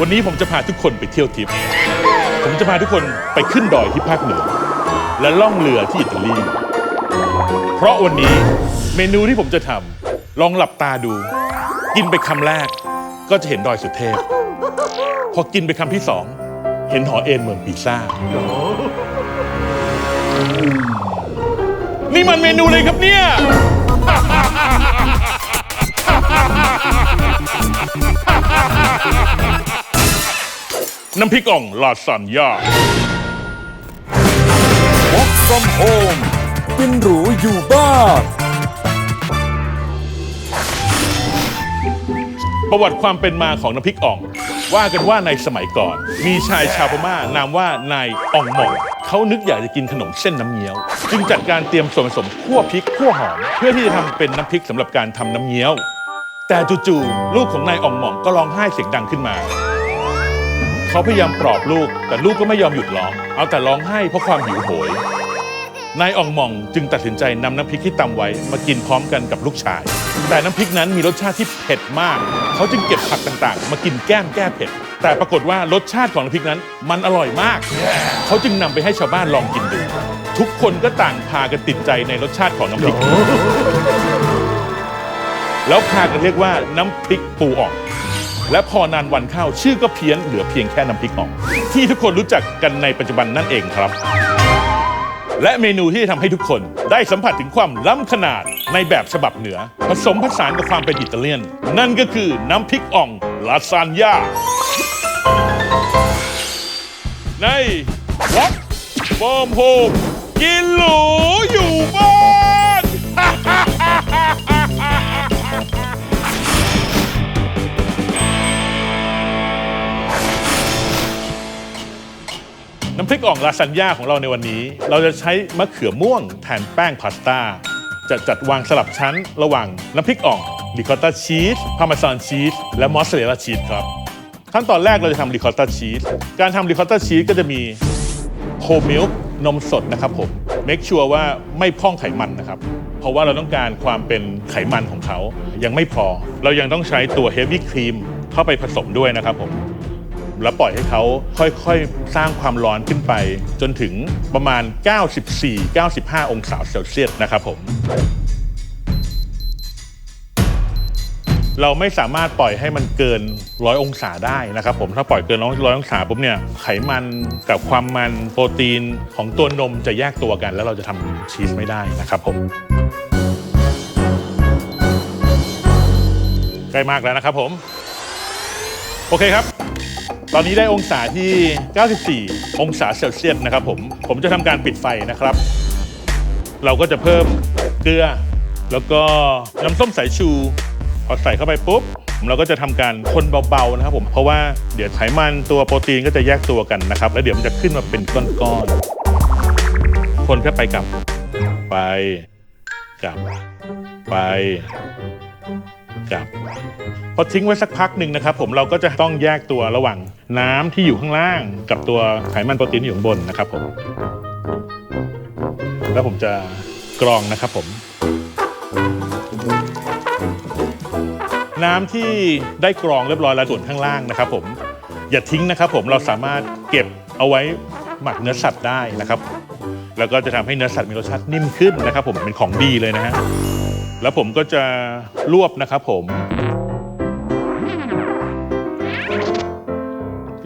วันนี้ผมจะพาทุกคนไปเที่ยวทริปผมจะพาทุกคนไปขึ้นดอยที่ภาคเหนือ และล่องเรือที่อิตาลี เพราะวันนี้เมนูที่ผมจะทำลองหลับตาดู กินไปคำแรกก็จะเห็นดอยสุเทพ พอกินไปคำที่สองเห็นหอเอ็นเมืองปีซ่า นี่มันเมนูเลยครับเนี่ย น้ำพริกอ่องลาซานญ่า Work from home กินหรูอยู่บ้านประวัติความเป็นมาของน้ำพริกอ่อง ว่ากันว่าในสมัยก่อน มีชายชาวพม่านามว่านายอ่องหม่องเขานึกอยากจะกินขนมเส้นน้ำเงี้ยว จึงจัดการเตรียมส่วนผสมคั่วพริกคั่วหอม เพื่อที่จะทำเป็นน้ำพริกสำหรับการทำน้ำเงี้ยว แต่จู่ๆลูกของนายอ่องหม่องก็ร้องไห้เสียงดังขึ้นมา เขาพยายามปลอบลูก แต่ลูกก็ไม่ยอมหยุดร้อง เอาแต่ร้องไห้เพราะความหิวโหย นายอ่องหม่องจึงตัดสินใจนำน้ำพริกที่ตำไว้มากินพร้อมกันกับลูกชาย แต่น้ำพริกนั้นมีรสชาติที่เผ็ดมาก เขาจึงเก็บผักต่างๆ มากินแก้มแก้เผ็ด แต่ปรากฏว่ารสชาติของน้ำพริกนั้นมันอร่อยมาก เขาจึงนำไปให้ชาวบ้านลองกินดู ทุกคนก็ต่างพากันติดใจในรสชาติของน้ำพริก แล้วพากันเรียกว่าน้ำพริกปูอ่อง และพอนานวันเข้าชื่อก็เพี้ยนเหลือเพียงแค่น้ำพริกอ่องที่ทุกคนรู้จักกันในปัจจุบันนั่นเองครับ และเมนูที่จะทำให้ทุกคนได้สัมผัสถึงความล้ำขนาดในแบบฉบับเหนือ ผสมผสานกับความเป็นอิตาเลียน นั่นก็คือน้ำพริกอ่องลาซานญ่าในวัดฟอร์มโฮมกินหรูำพริกอ่องลาซานญ่าของเราในวันนี้ เราจะใช้มะเขือม่วงแทนแป้งพาสต้า จะจัดวางสลับชั้นระหว่างน้ำพริกอ่องริคอตตาชีสพาร์เมซานชีสและมอสซาเรลลาชีสครับ ขั้นตอนแรกเราจะทำริคอตตาชีสการทำริคอตตาชีสก็จะมีโฮมิลค์นมสดนะครับผมเมคชัวร์ว่าไม่พ่องไขมันนะครับ เพราะว่าเราต้องการความเป็นไขมันของเขายังไม่พอ เรายังต้องใช้ตัวเฮฟวี่ครีมเข้าไปผสมด้วยนะครับผม แล้วปล่อยให้เขาค่อยๆ สร้างความร้อนขึ้นไป จนถึงประมาณ 94-95 องศาเซลเซียสนะครับผมเราไม่สามารถปล่อยให้มันเกินร้อยองศาได้นะครับผมถ้าปล่อยเกินร้อยองศาปุ๊บเนี่ยไขมันกับความมันโปรตีนของตัวนมจะแยกตัวกัน แล้วเราจะทำชีสไม่ได้นะครับผมใกล้มากแล้วนะครับผม โอเคครับ ตอนนี้ได้องศาที่ 94 องศาเซลเซียสนะครับผม ผมจะทำการปิดไฟนะครับ เราก็จะเพิ่มเกลือ แล้วก็น้ำส้มสายชู พอใส่เข้าไปปุ๊บ เราก็จะทำการคนเบาๆนะครับผม เพราะว่าเดี๋ยวไขมันตัวโปรตีนก็จะแยกตัวกันนะครับ แล้วเดี๋ยวมันจะขึ้นมาเป็นก้อนๆ คนแค่ไปกลับ ไป กลับ ไป กลับพอทิ้งไว้สักพักหนึ่งนะครับ ผมเราก็จะต้องแยกตัวระหว่างน้ำที่อยู่ข้างล่าง กับตัวไขมันโปรตีนที่อยู่ข้างบนนะครับผมแล้วผมจะกรองนะครับผม น้ำที่ได้กรองเรียบร้อยแล้วส่วนข้างล่างนะครับ ผมอย่าทิ้งนะครับผมเราสามารถเก็บเอาไว้หมักเนื้อสัตว์ได้นะครับ แล้วก็จะทำให้เนื้อสัตว์มีรสชาตินิ่มขึ้นนะครับ ผมเป็นของดีเลยนะฮะ แล้วผมก็จะรวบนะครับผม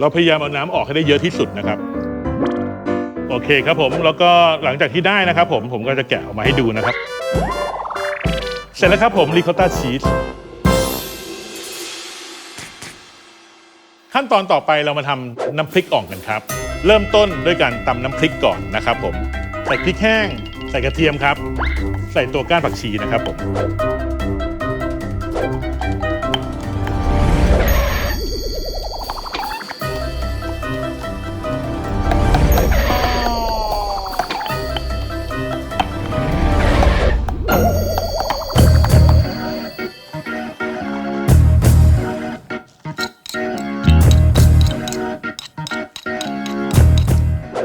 เราพยายามเอาน้ำออกให้ได้เยอะที่สุดนะครับ โอเคครับผมแล้วก็หลังจากที่ได้นะครับ ผมผมก็จะแกะออกมาให้ดูนะครับ เสร็จแล้วครับผมริคอตตาชีสขั้นตอนต่อไปเรามาทำน้ำพริกอ่องกันครับ เริ่มต้นด้วยการตำน้ำพริกก่อนนะครับผมใส่พริกแห้ง ใส่กระเทียมครับ ใส่ตัวก้านผักชีนะครับผม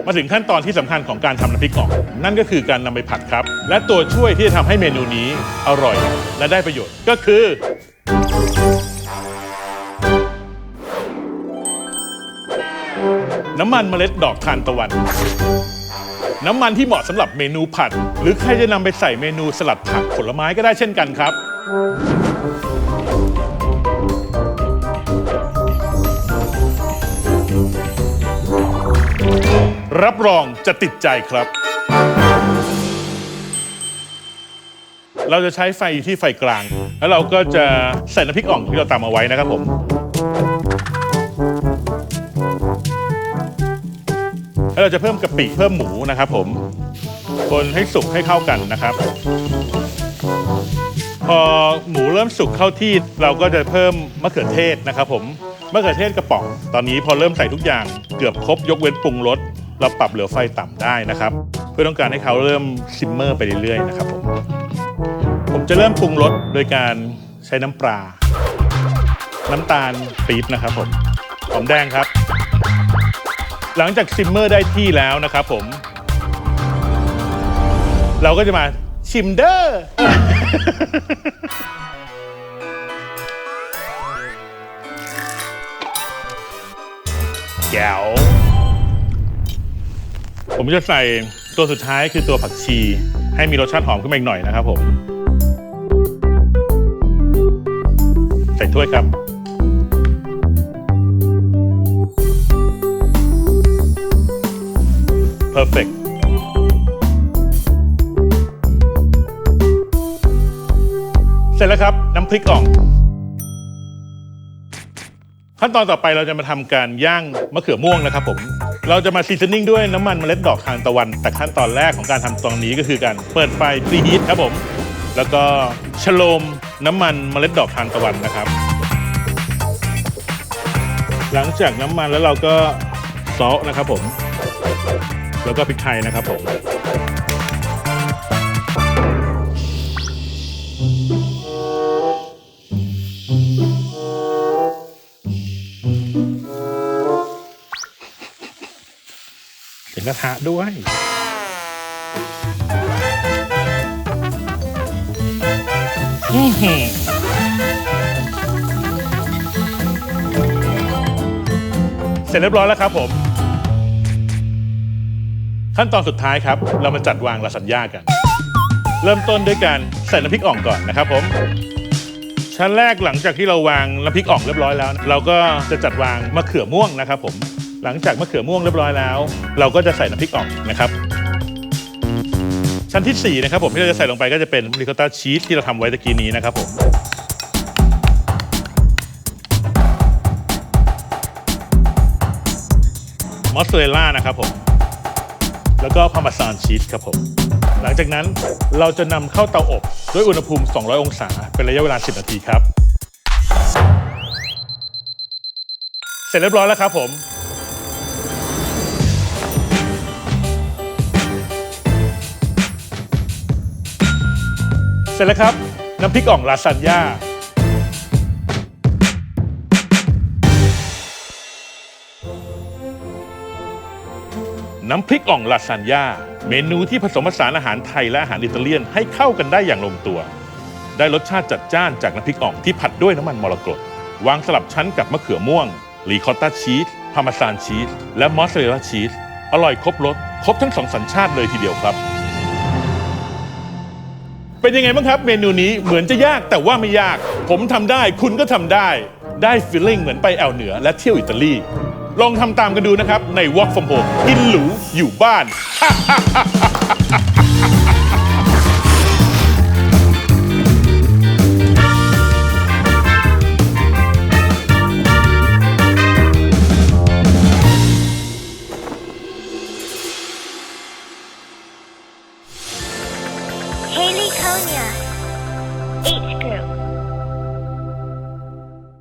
มาถึงขั้นตอนที่สำคัญของการทำน้ำพริกอ่อง นั่นก็คือการนำไปผัดครับ และตัวช่วยที่จะทำให้เมนูนี้อร่อย และได้ประโยชน์ก็คือน้ำมันเมล็ดดอกทานตะวัน น้ำมันที่เหมาะสำหรับเมนูผัด หรือใครจะนำไปใส่เมนูสลัดผักผลไม้ก็ได้เช่นกันครับ รับรองจะติดใจครับ เราจะใช้ไฟที่ไฟกลาง แล้วเราก็จะใส่น้ำพริกอ่องที่เราตำเอาไว้นะครับผมแล้วเราจะเพิ่มกะปิเพิ่มหมูนะครับผมคนให้สุกให้เข้ากันนะครับ พอหมูเริ่มสุกเข้าที่เราก็จะเพิ่มมะเขือเทศนะครับผมมะเขือเทศกระป๋อง ตอนนี้พอเริ่มใส่ทุกอย่างเกือบครบยกเว้นปรุงรส เราปรับเหลือไฟต่ำได้นะครับ เพื่อต้องการให้เขาเริ่มซิมเมอร์ไปเรื่อยๆนะครับผมผมจะเริ่มปรุงรสโดยการใช้น้ำปลา น้ำตาลปี๊บนะครับผมหอมแดงครับ หลังจากซิมเมอร์ได้ที่แล้วนะครับผม เราก็จะมาชิมเดอร์แก้ว ผมจะใส่ตัวสุดท้ายคือตัวผักชี ให้มีรสชาติหอมขึ้นมาอีกหน่อยนะครับผม ใส่ถ้วยครับ perfect เสร็จแล้วครับ น้ำพริกอ่อง ขั้นตอนต่อไปเราจะมาทำการย่างมะเขือม่วงนะครับผม เราจะมาซีซันนิ่งด้วยน้ำมันเมล็ดดอกทานตะวัน แต่ขั้นตอนแรกของการทำตรงนี้ก็คือการเปิดไฟพรีฮีทครับผม แล้วก็ชโลมน้ำมันเมล็ดดอกทานตะวันนะครับ หลังจากน้ำมันแล้วเราก็ซอสนะครับผม แล้วก็พริกไทยนะครับผม กระทะด้วย อือหือเสร็จเรียบร้อยแล้วครับผม ขั้นตอนสุดท้ายครับ เรามาจัดวางลาสัญญากัน เริ่มต้นด้วยการใส่น้ำพริกอ่องก่อนนะครับผม ชั้นแรกหลังจากที่เราวางน้ำพริกอ่องเรียบร้อยแล้ว เราก็จะจัดวางมะเขือม่วงนะครับผม หลังจากมะเขือม่วงเรียบร้อยแล้ว เราก็จะใส่น้ำพริกอ่องนะครับ ชั้นที่4นะครับผมที่เราจะใส่ลงไปก็จะเป็นริคอตต้าชีสที่เราทำไว้ตะกี้นี้นะครับผมมอสซาเรลล่านะครับผม แล้วก็พาร์เมซานชีสครับผม หลังจากนั้นเราจะนำเข้าเตาอบด้วยอุณหภูมิ 200 องศา เป็นระยะเวลา 10 นาทีครับ เสร็จเรียบร้อยแล้วครับผม เสร็จแล้วครับ น้ำพริกอ่องลาซานญ่าน้ำพริกอ่องลาซานญ่าเมนูที่ผสมผสานอาหารไทยและอาหารอิตาเลียนให้เข้ากันได้อย่างลงตัว ได้รสชาติจัดจ้านจากน้ำพริกอ่องที่ผัดด้วยน้ำมันมรกตวางสลับชั้นกับมะเขือม่วงรีคอตตาชีสพาร์เมซานชีสและมอสซาเรลลาชีสอร่อยครบรสครบทั้งสองสัญชาติเลยทีเดียวครับ เป็นยังไงบ้างครับ เมนูนี้เหมือนจะยากแต่ว่าไม่ยาก ผมทำได้คุณก็ทำได้ ได้ฟีลลิ่งเหมือนไปแอวเหนือและเที่ยวอิตาลี ลองทำตามกันดูนะครับใน Walk from Home กินหรูอยู่บ้าน